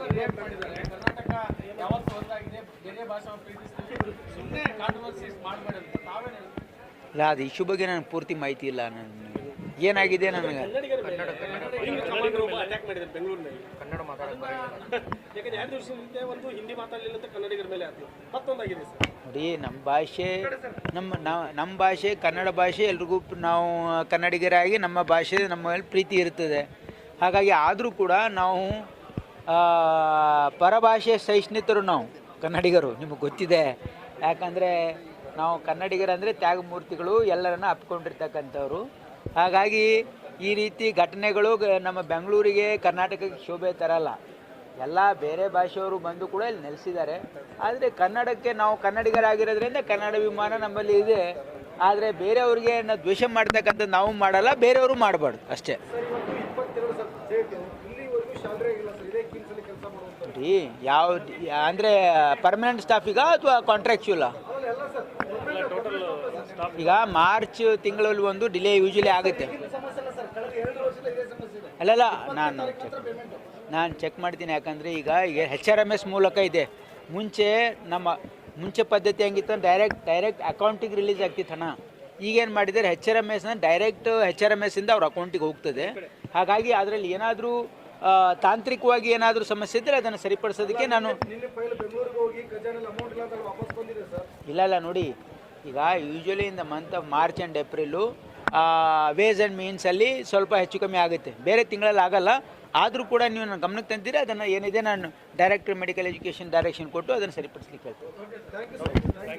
ಕರ್ನಾಟಕ ಯಾವತ್ತೂ ಒಂದಾಗಿದೆ. ಬೇರೆ ಭಾಷೆ ಪ್ರೀತಿಸ್ತೀವಿ ಸುಮ್ಮನೆ ಕಾಂಟ್ರವರ್ಸೀಸ್ ಮಾಡಬೇಡಿ ಅಂತ ತಾವೇನು ಇಲ್ಲ ಅದು ಇಶ್ಯೂ ಬಗ್ಗೆ ನನಗೆ ಪೂರ್ತಿ ಮಾಹಿತಿ ಇಲ್ಲ. ನನಗೆ ಏನಾಗಿದೆ ನನಗೆ? ಅಟ್ಯಾಕ್ ಮಾಡಿದ್ರು ಬೆಂಗಳೂರಿನಲ್ಲಿ. ಕನ್ನಡ ಯಾಕಂದ್ರೆ ಎರಡು ದಿವಸ ಹಿಂದೆ ಒಂದು ಹಿಂದಿ ಮಾತಾಡಲಿಲ್ಲ ಅಂತ ಕನ್ನಡಿಗರ ಮೇಲೆ ಆಯ್ತು. ಮತ್ತೊಂದಾಗಿದೆ ಸರ್. ನೋಡಿ ನಮ್ಮ ಭಾಷೆ ನಮ್ಮ ನಮ್ಮ ಭಾಷೆ, ಕನ್ನಡ ಭಾಷೆ ಎಲ್ರಿಗೂ ನಾವು ಕನ್ನಡಿಗರಾಗಿ ನಮ್ಮ ಭಾಷೆ ನಮ್ಮ ಮೇಲೆ ಪ್ರೀತಿ ಇರ್ತದೆ. ಹಾಗಾಗಿ ಆದರೂ ಕೂಡ ನಾವು ಪರಭಾಷೆ ಸಹಿಷ್ಣುತರು ನಾವು, ಕನ್ನಡಿಗರು, ನಿಮಗೆ ಗೊತ್ತಿದೆ. ಯಾಕಂದರೆ ನಾವು ಕನ್ನಡಿಗರಂದರೆ ತ್ಯಾಗಮೂರ್ತಿಗಳು, ಎಲ್ಲರನ್ನ ಅಪ್ಕೊಂಡಿರ್ತಕ್ಕಂಥವ್ರು. ಹಾಗಾಗಿ ಈ ರೀತಿ ಘಟನೆಗಳು ನಮ್ಮ ಬೆಂಗಳೂರಿಗೆ, ಕರ್ನಾಟಕಕ್ಕೆ ಶೋಭೆ ತರಲ್ಲ. ಎಲ್ಲ ಬೇರೆ ಭಾಷೆಯವರು ಬಂದು ಕೂಡ ಇಲ್ಲಿ ನೆಲೆಸಿದ್ದಾರೆ. ಆದರೆ ಕನ್ನಡಕ್ಕೆ ನಾವು ಕನ್ನಡಿಗರಾಗಿರೋದ್ರಿಂದ ಕನ್ನಡ ವಿಮಾನ ನಮ್ಮಲ್ಲಿ ಇದೆ. ಆದರೆ ಬೇರೆಯವ್ರಿಗೆ ದ್ವೇಷ ಮಾಡ್ತಕ್ಕಂಥ ನಾವು ಮಾಡಲ್ಲ, ಬೇರೆಯವರು ಮಾಡಬಾರ್ದು ಅಷ್ಟೇ. ರೀ ಯಾವ ಅಂದರೆ ಪರ್ಮನೆಂಟ್ ಸ್ಟಾಫಿಗ ಅಥವಾ ಕಾಂಟ್ರಾಕ್ಚುಲ ಈಗ ಮಾರ್ಚ್ ತಿಂಗಳಲ್ಲಿ ಒಂದು ಡಿಲೇ ಯೂಶಲಿ ಆಗುತ್ತೆ. ಅಲ್ಲಲ್ಲ, ನಾನು ನಾನು ಚೆಕ್ ಮಾಡ್ತೀನಿ ಯಾಕಂದರೆ ಈಗ ಈಗ ಹೆಚ್ ಆರ್ ಎಂ ಎಸ್ ಮೂಲಕ ಇದೆ. ಮುಂಚೆ ನಮ್ಮ ಮುಂಚೆ ಪದ್ಧತಿ ಹೆಂಗಿತ್ತು ಡೈರೆಕ್ಟ್ ಡೈರೆಕ್ಟ್ ಅಕೌಂಟಿಗೆ ರಿಲೀಸ್ ಆಗ್ತಿತ್ತು ಹಣ ಈಗೇನು ಮಾಡಿದ್ದಾರೆ ಹೆಚ್ ಆರ್ ಎಂ ಎಸ್ನ ಡೈರೆಕ್ಟ್ ಹೆಚ್ ಆರ್ ಎಂ ಎಸ್ಸಿಂದ ಅವ್ರ ಅಕೌಂಟಿಗೆ ಹೋಗ್ತದೆ. ಹಾಗಾಗಿ ಅದರಲ್ಲಿ ಏನಾದರೂ ತಾಂತ್ರಿಕವಾಗಿ ಏನಾದರೂ ಸಮಸ್ಯೆ ಇದ್ದರೆ ಅದನ್ನು ಸರಿಪಡಿಸೋದಕ್ಕೆ ನಾನು ಇಲ್ಲ ಇಲ್ಲ ನೋಡಿ. ಈಗ ಯೂಶ್ವಲಿ ಇಂದ the month of March and April ways and ಮೀನ್ಸಲ್ಲಿ ಸ್ವಲ್ಪ ಹೆಚ್ಚು ಕಮ್ಮಿ ಆಗುತ್ತೆ. ಬೇರೆ ತಿಂಗಳಲ್ಲಿ ಆಗಲ್ಲ. ಆದರೂ ಕೂಡ ನೀವು ನನ್ನ ಗಮನಕ್ಕೆ ತಂದಿರಿ, ಅದನ್ನು ಏನಿದೆ, ನಾನು ಡೈರೆಕ್ಟರ್ ಮೆಡಿಕಲ್ ಎಜುಕೇಷನ್ ಡೈರೆಕ್ಷನ್ ಕೊಟ್ಟು ಅದನ್ನು ಸರಿಪಡಿಸ್ಲಿಕ್ಕೆ ಹೇಳ್ತೀನಿ.